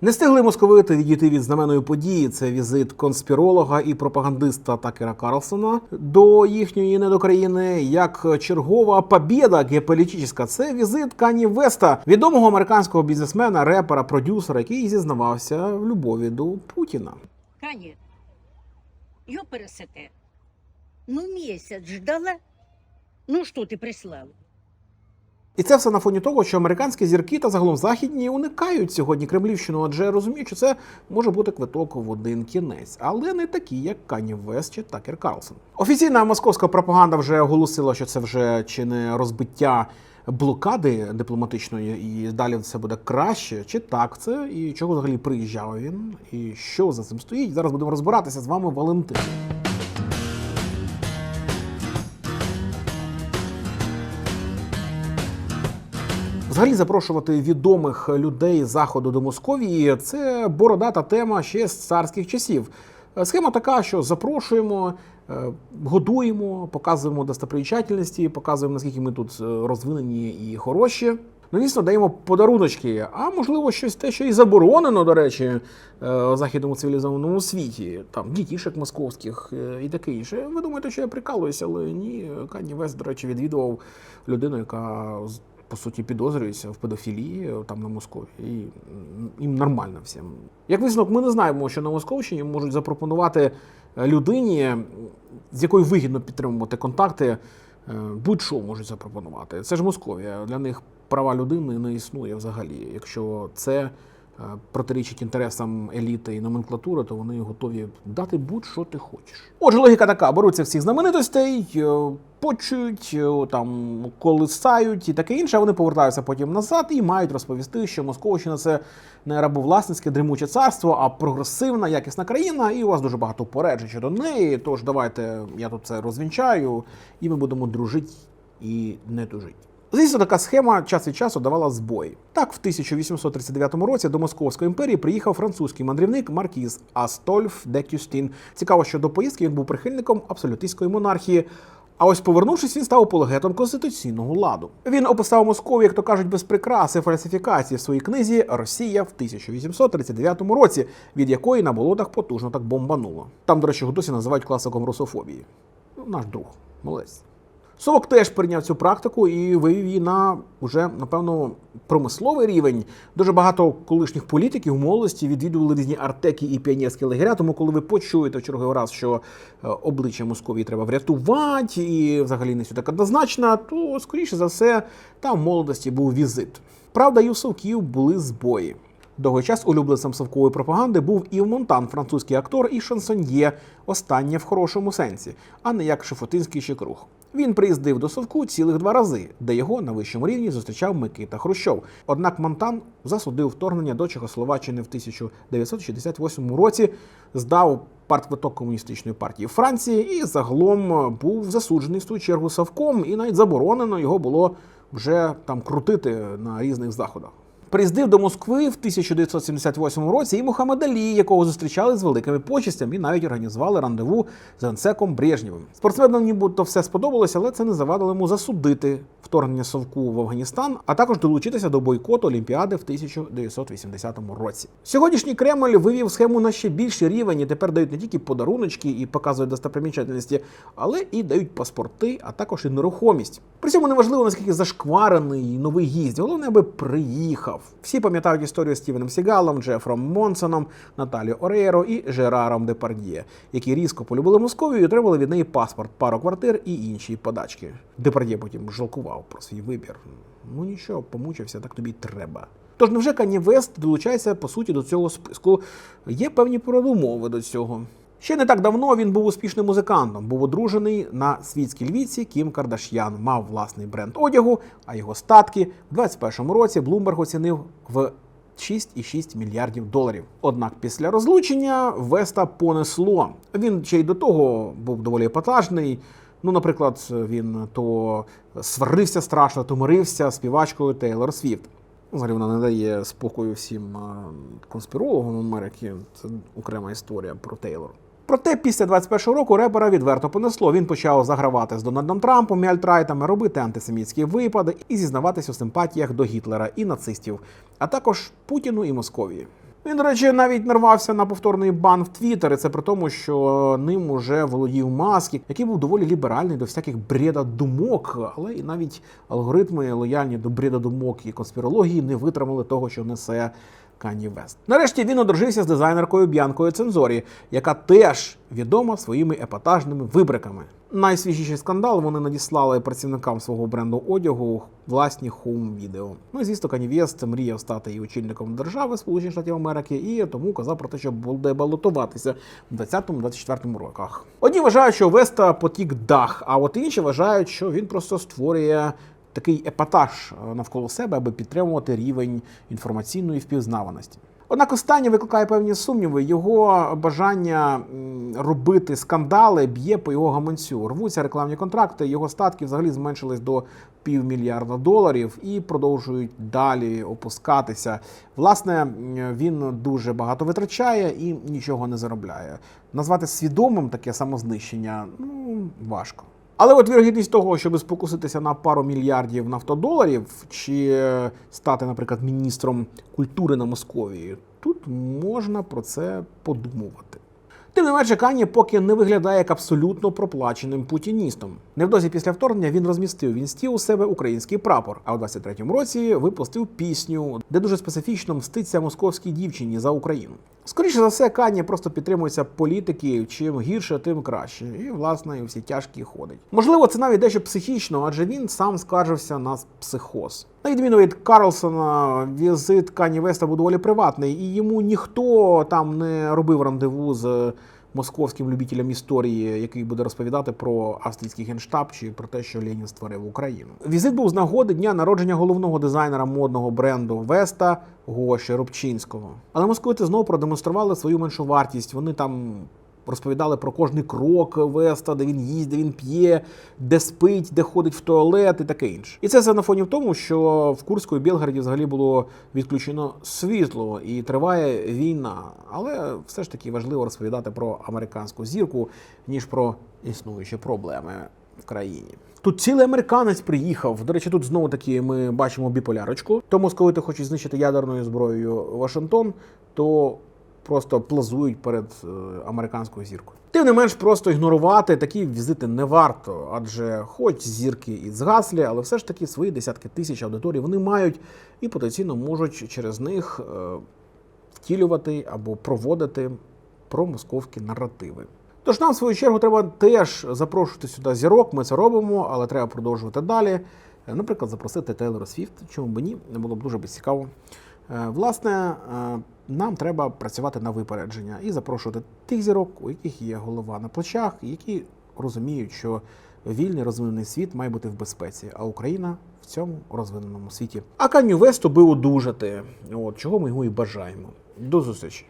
Не встигли московити відійти від знаменної події. Це візит конспіролога і пропагандиста Такера Карлсона до їхньої недокраїни. Як чергова побєда геополітична. Це візит Кані Веста, відомого американського бізнесмена, репера, продюсера, який зізнавався в любові до Путіна. Кані, його пересете. Ну, місяць ждала. Ну, що ти прислав? І це все на фоні того, що американські зірки та загалом західні уникають сьогодні Кремлівщину, адже розуміють, що це може бути квиток в один кінець, але не такі, як Кані Вест чи Такер Карлсон. Офіційна московська пропаганда вже оголосила, що це вже чи не розбиття блокади дипломатичної, і далі все буде краще. Чи так це, і чого взагалі приїжджав він, і що за цим стоїть. Зараз будемо розбиратися з вами, Валентин. Взагалі запрошувати відомих людей заходу до Московії це бородата тема ще з царських часів. Е, Схема така, що запрошуємо, е, годуємо, показуємо достопримічательності, показуємо, наскільки ми тут е, розвинені і хороші. Ну, дійсно, даємо подаруночки, а можливо, щось те, що і заборонено, до речі, в західному цивілізованому світі, там дітішек московських і таке інше. Ви думаєте, що я прикалуюся, але ні. Кані Вест, до речі, відвідував людину, яка по суті підозрюється в педофілії е, там на Москві. І їм нормально всім. Як висновок, ми не знаємо, що на Московщині можуть запропонувати е, людині, з якою вигідно підтримувати контакти. Е, Будь-що можуть запропонувати. Це ж Московія. Для них права людини не існує взагалі. Якщо це протирічить інтересам еліти і номенклатури, то вони готові дати будь-що ти хочеш. Отже, логіка така: беруться всіх знаменитостей, е, почують, е, там колисають і таке інше. а Вони повертаються потім назад і мають розповісти, що Московщина це не рабовласницьке дрімуче царство, а прогресивна, якісна країна, і у вас дуже багато попереджень щодо неї. Тож давайте я тут це розвінчаю, і ми будемо дружити і не тужити. Звісно, така схема час від часу давала збої. Так, в 1839 році до Московської імперії приїхав французький мандрівник Маркіз Астольф де Кюстін. Цікаво, що до поїздки він був прихильником абсолютистської монархії. А ось повернувшись, він став апологетом конституційного ладу. Він описав Московію, як то кажуть, без прикраси фальсифікації в своїй книзі Росія в 1839 році, від якої на болотах потужно так бомбануло. Там, до речі, досі називають класиком русофобії. Ну, Наш друг, молодець. Совок теж прийняв цю практику і вивів її на уже напевно промисловий рівень. Дуже багато колишніх політиків молодості відвідували різні артеки і піонерські лагеря. Тому, коли ви почуєте в черговий раз, що е, обличчя Московії треба врятувати, і взагалі не все так однозначно, то скоріше за все там в молодості був візит. Правда, і у совків були збої. Довгий час улюбленцем совкової пропаганди був Ів Монтан, французький актор і шансоньє, останнє в хорошому сенсі, а не як Шефотинський щекрух. Він приїздив до Совку цілих два рази, де його на вищому рівні зустрічав Микита Хрущов. Однак Монтан засудив вторгнення до Чехословаччини в 1968 році, здав партквиток комуністичної партії Франції і загалом був засуджений в свою чергу Совком, і навіть заборонено його було вже там крутити на різних заходах. Приїздив до Москви в 1978 році і Мухаммед Алі, якого зустрічали з великими почестями, і навіть організували рандеву з Ансеком Брежнєвим. Спортсменам нібито все сподобалося, але це не завадило йому засудити вторгнення Совку в Афганістан, а також долучитися до бойкоту Олімпіади в 1980 році. Сьогоднішній Кремль вивів схему на ще більший рівень і тепер дають не тільки подаруночки і показують достопримічательності, але і дають паспорти, а також і нерухомість. При цьому неважливо наскільки зашкварений новий гість, головне, аби приїхав. Всі пам'ятають історію з Стівеном Сігалом, Джефром Монсоном, Наталією Орейро і Жераром Депардьє, які різко полюбили Московію і отримали від неї паспорт, пару квартир і інші подачки. Депардьє потім жалкував про свій вибір. Ну нічого, помучився, так тобі треба. Тож невже Кані Вест долучається по суті до цього списку? Є певні передумови до цього. Ще не так давно він був успішним музикантом, був одружений на світській львіці Кім Кардаш'ян, мав власний бренд одягу, а його статки в 21-му році Блумберг оцінив в 6,6 мільярдів доларів. Однак після розлучення Веста понесло. Він ще й до того був доволі епатажний. Ну, наприклад, він то сварився страшно, то мирився співачкою Тейлор Свіфт. Взагалі вона не дає спокою всім конспірологам Америки. Це окрема історія про Тейлор. Проте після 21-го року репера відверто понесло. Він почав загравати з Дональдом Трампом і альтрайтами, робити антисемітські випади і зізнаватися у симпатіях до Гітлера і нацистів, а також Путіну і Московії. Він, до речі, навіть нарвався на повторний бан в Твіттер. Це при тому, що ним уже володів Маск, який був доволі ліберальний до всяких бреда думок, але і навіть алгоритми лояльні до бреда думок і конспірології не витримали того, що несе Кані Вест. Нарешті він одружився з дизайнеркою Б'янкою Цензорі, яка теж відома своїми епатажними вибриками. Найсвіжіший скандал вони надіслали працівникам свого бренду одягу власні хоум-відео. Ну і звісно, Кані Вест мріяв стати і очільником держави Сполучених Штатів Америки, і тому казав про те, що буде балотуватися в 20-24 роках. Одні вважають, що Веста потік дах, а от інші вважають, що він просто створює такий епатаж е, навколо себе, аби підтримувати рівень інформаційної впізнаваності. Однак останнє викликає певні сумніви. Його бажання робити скандали б'є по його гаманцю. Рвуться рекламні контракти. Його статки взагалі зменшились до півмільярда доларів і продовжують далі опускатися. Власне, він дуже багато витрачає і нічого не заробляє. Назвати свідомим таке самознищення ну важко. Але от вірогідність того, щоб спокуситися на пару мільярдів нафтодоларів, чи е, стати, наприклад, міністром культури на Московії, тут можна про це подумувати. Тим не менше, Кані поки не виглядає як абсолютно проплаченим путіністом. Невдовзі після вторгнення він розмістив в інсті у себе український прапор, а у 23-му році випустив пісню, де дуже специфічно мститься московській дівчині за Україну. Скоріше за все, Кані просто підтримується політики. Чим гірше, тим краще. І, власне, і всі тяжкі ходить. Можливо, це навіть дещо психічно, адже він сам скаржився на психоз. На відміну від Карлсона, візит Кані Веста був доволі приватний, і йому ніхто там не робив рандеву з московським любителем історії, який буде розповідати про австрійський генштаб чи про те, що Ленін створив Україну. Візит був з нагоди дня народження головного дизайнера модного бренду Веста Гоші Рубчинського. Але московити знову продемонстрували свою меншу вартість. Вони там розповідали про кожний крок Веста, де він їсть, де він п'є, де спить, де ходить в туалет і таке інше. І це все на фоні в тому, що в Курську і Білгороді взагалі було відключено світло і триває війна. Але все ж таки важливо розповідати про американську зірку, ніж про існуючі проблеми в країні. Тут цілий американець приїхав. До речі, тут знову таки ми бачимо біполярочку. Тому, коли ти хочеш знищити ядерною зброєю Вашингтон, то просто плазують перед е, американською зіркою. Тим не менш, просто ігнорувати такі візити не варто, адже хоч зірки і згаслі, але все ж таки свої десятки тисяч аудиторій вони мають і потенційно можуть через них е, втілювати або проводити промосковські наративи. Тож нам, в свою чергу, треба теж запрошувати сюди зірок. Ми це робимо, але треба продовжувати далі. Е, Наприклад, запросити Тейлора Свіфт, чому б ні, не було б дуже цікаво. Власне, нам треба працювати на випередження і запрошувати тих зірок, у яких є голова на плечах, які розуміють, що вільний розвинений світ має бути в безпеці, а Україна в цьому розвиненому світі. А Каню Весту би одужати, от чого ми його і бажаємо. До зустрічі!